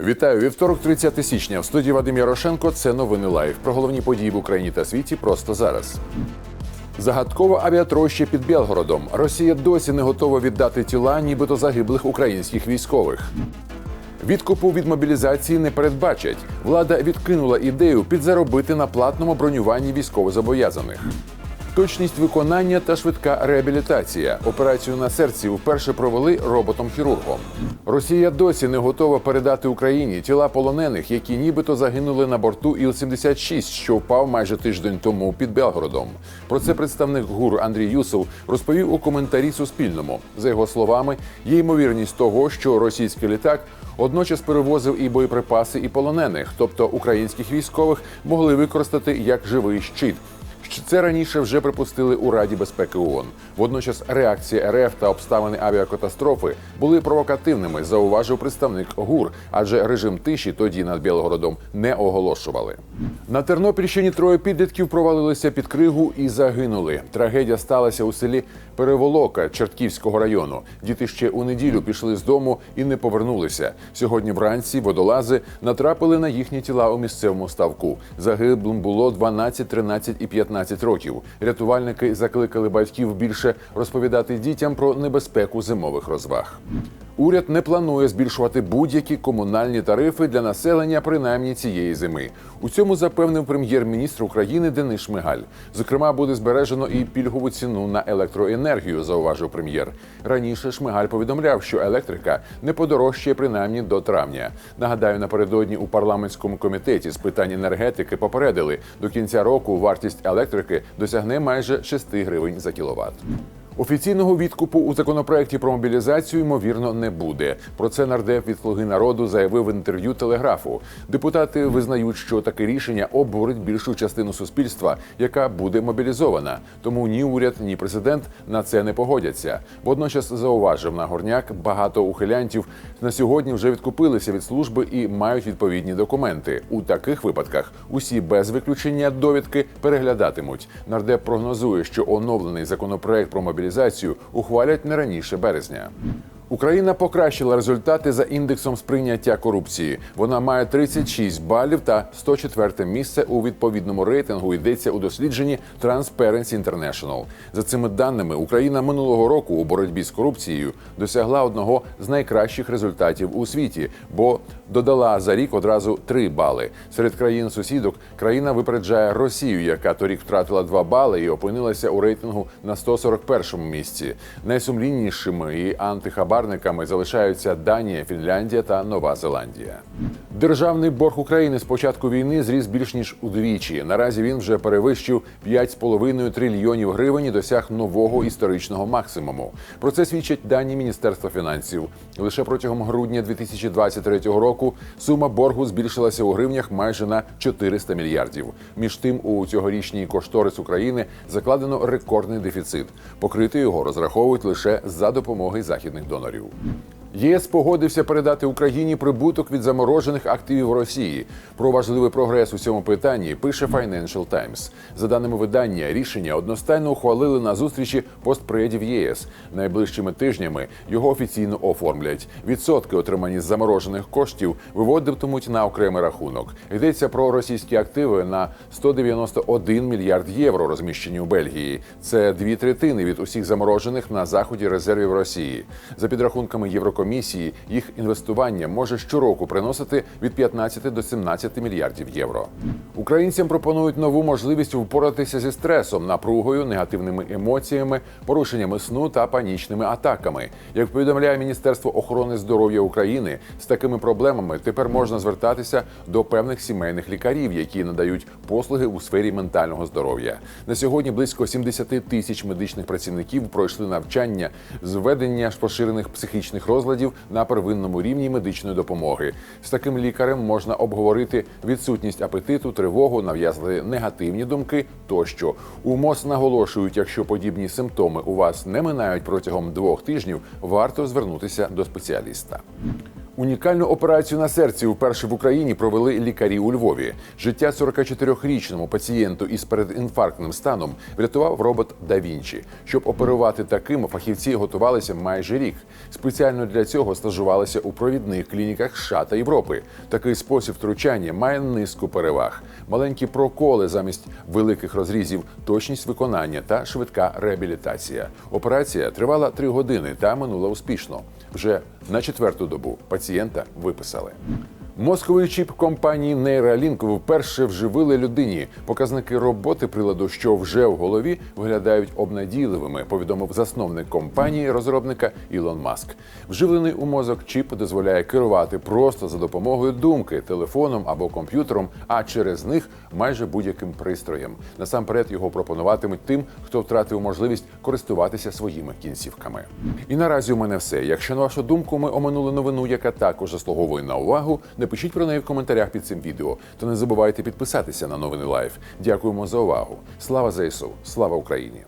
Вітаю вівторок, 30 січня. В студії Вадим Ярошенко. Це новини лайв. Про головні події в Україні та світі просто зараз. Загадкова авіатроща під Білгородом. Росія досі не готова віддати тіла, нібито загиблих українських військових. Відкупу від мобілізації не передбачать. Влада відкинула ідею підзаробити на платному бронюванні військовозобов'язаних. Точність виконання та швидка реабілітація. Операцію на серці вперше провели роботом-хірургом. Росія досі не готова передати Україні тіла полонених, які нібито загинули на борту Іл-76, що впав майже тиждень тому під Белгородом. Про це представник ГУР Андрій Юсов розповів у коментарі Суспільному. За його словами, є ймовірність того, що російський літак одночас перевозив і боєприпаси, і полонених, тобто українських військових могли використати як живий щит. Що Це раніше вже припустили у Раді безпеки ООН. Водночас реакція РФ та обставини авіакатастрофи були провокативними, зауважив представник ГУР, адже режим тиші тоді над Білгородом не оголошували. На Тернопільщині троє підлітків провалилися під кригу і загинули. Трагедія сталася у селі Переволока Чертківського району. Діти ще у неділю пішли з дому і не повернулися. Сьогодні вранці водолази натрапили на їхні тіла у місцевому ставку. Загиблим було 12, 13 і 15 років. Рятувальники закликали батьків більше розповідати дітям про небезпеку зимових розваг. Уряд не планує збільшувати будь-які комунальні тарифи для населення принаймні цієї зими. У цьому запевнив прем'єр-міністр України Денис Шмигаль. Зокрема, буде збережено і пільгову ціну на електроенергію, зауважив прем'єр. Раніше Шмигаль повідомляв, що електрика не подорожчає принаймні до травня. Нагадаю, напередодні у парламентському комітеті з питань енергетики попередили до кінця року вартість електрики досягне майже 6 гривень за кіловат. Офіційного відкупу у законопроекті про мобілізацію ймовірно не буде. Про це нардеп від слуги народу заявив в інтерв'ю телеграфу. Депутати визнають, що таке рішення обурить більшу частину суспільства, яка буде мобілізована. Тому ні уряд, ні президент на це не погодяться. Водночас зауважив Нагорняк, багато ухилянтів на сьогодні вже відкупилися від служби і мають відповідні документи. У таких випадках усі без виключення довідки переглядатимуть. Нардеп прогнозує, що оновлений законопроект про мобілізацію ухвалять не раніше березня. Україна покращила результати за індексом сприйняття корупції. Вона має 36 балів та 104 місце у відповідному рейтингу. Йдеться у дослідженні Transparency International. За цими даними, Україна минулого року у боротьбі з корупцією досягла одного з найкращих результатів у світі, бо додала за рік одразу 3 бали. Серед країн сусідок країна випереджає Росію, яка торік втратила 2 бали і опинилася у рейтингу на 141 місці. Найсумліннішими і антихабарниками залишаються Данія, Фінляндія та Нова Зеландія. Державний борг України з початку війни зріс більш ніж удвічі. Наразі він вже перевищив 5,5 трильйонів гривень і досяг нового історичного максимуму. Про це свідчать дані Міністерства фінансів. Лише протягом грудня 2023 року сума боргу збільшилася у гривнях майже на 400 мільярдів. Між тим, у цьогорічній кошторис України закладено рекордний дефіцит. Покрити його розраховують лише за допомогою західних донорів. ЄС погодився передати Україні прибуток від заморожених активів Росії. Про важливий прогрес у цьому питанні пише Financial Times. За даними видання, рішення одностайно ухвалили на зустрічі постпредів ЄС. Найближчими тижнями його офіційно оформлять. Відсотки, отримані з заморожених коштів, виводитимуть на окремий рахунок. Йдеться про російські активи на 191 мільярд євро, розміщені у Бельгії. Це дві третини від усіх заморожених на заході резервів Росії. За підрахунками Єврокомісії, їх інвестування може щороку приносити від 15 до 17 мільярдів євро. Українцям пропонують нову можливість впоратися зі стресом, напругою, негативними емоціями, порушеннями сну та панічними атаками. Як повідомляє Міністерство охорони здоров'я України, з такими проблемами тепер можна звертатися до певних сімейних лікарів, які надають послуги у сфері ментального здоров'я. На сьогодні близько 70 тисяч медичних працівників пройшли навчання з введення поширених психічних розладів на первинному рівні медичної допомоги. З таким лікарем можна обговорити відсутність апетиту, тривогу, нав'язали негативні думки тощо. У МОЗ наголошують, якщо подібні симптоми у вас не минають протягом двох тижнів, варто звернутися до спеціаліста. Унікальну операцію на серці вперше в Україні провели лікарі у Львові. Життя 44-річному пацієнту із передінфарктним станом врятував робот Да Вінчі. Щоб оперувати таким, фахівці готувалися майже рік. Спеціально для цього стажувалися у провідних клініках США та Європи. Такий спосіб втручання має низку переваг: маленькі проколи замість великих розрізів, точність виконання та швидка реабілітація. Операція тривала три години та минула успішно. Вже на четверту добу пацієнта виписали. Мозковий чіп компанії Neuralink вперше вживили людині. Показники роботи приладу, що вже в голові, виглядають обнадійливими. Повідомив засновник компанії розробника Ілон Маск. Вживлений у мозок чіп дозволяє керувати просто за допомогою думки, телефоном або комп'ютером, а через них майже будь-яким пристроєм. Насамперед його пропонуватимуть тим, хто втратив можливість користуватися своїми кінцівками. І наразі у мене все. Якщо на вашу думку ми оминули новину, яка також заслуговує на увагу, напишіть про неї в коментарях під цим відео. Та не забувайте підписатися на новини Лайф. Дякуємо за увагу. Слава ЗСУ! Слава Україні!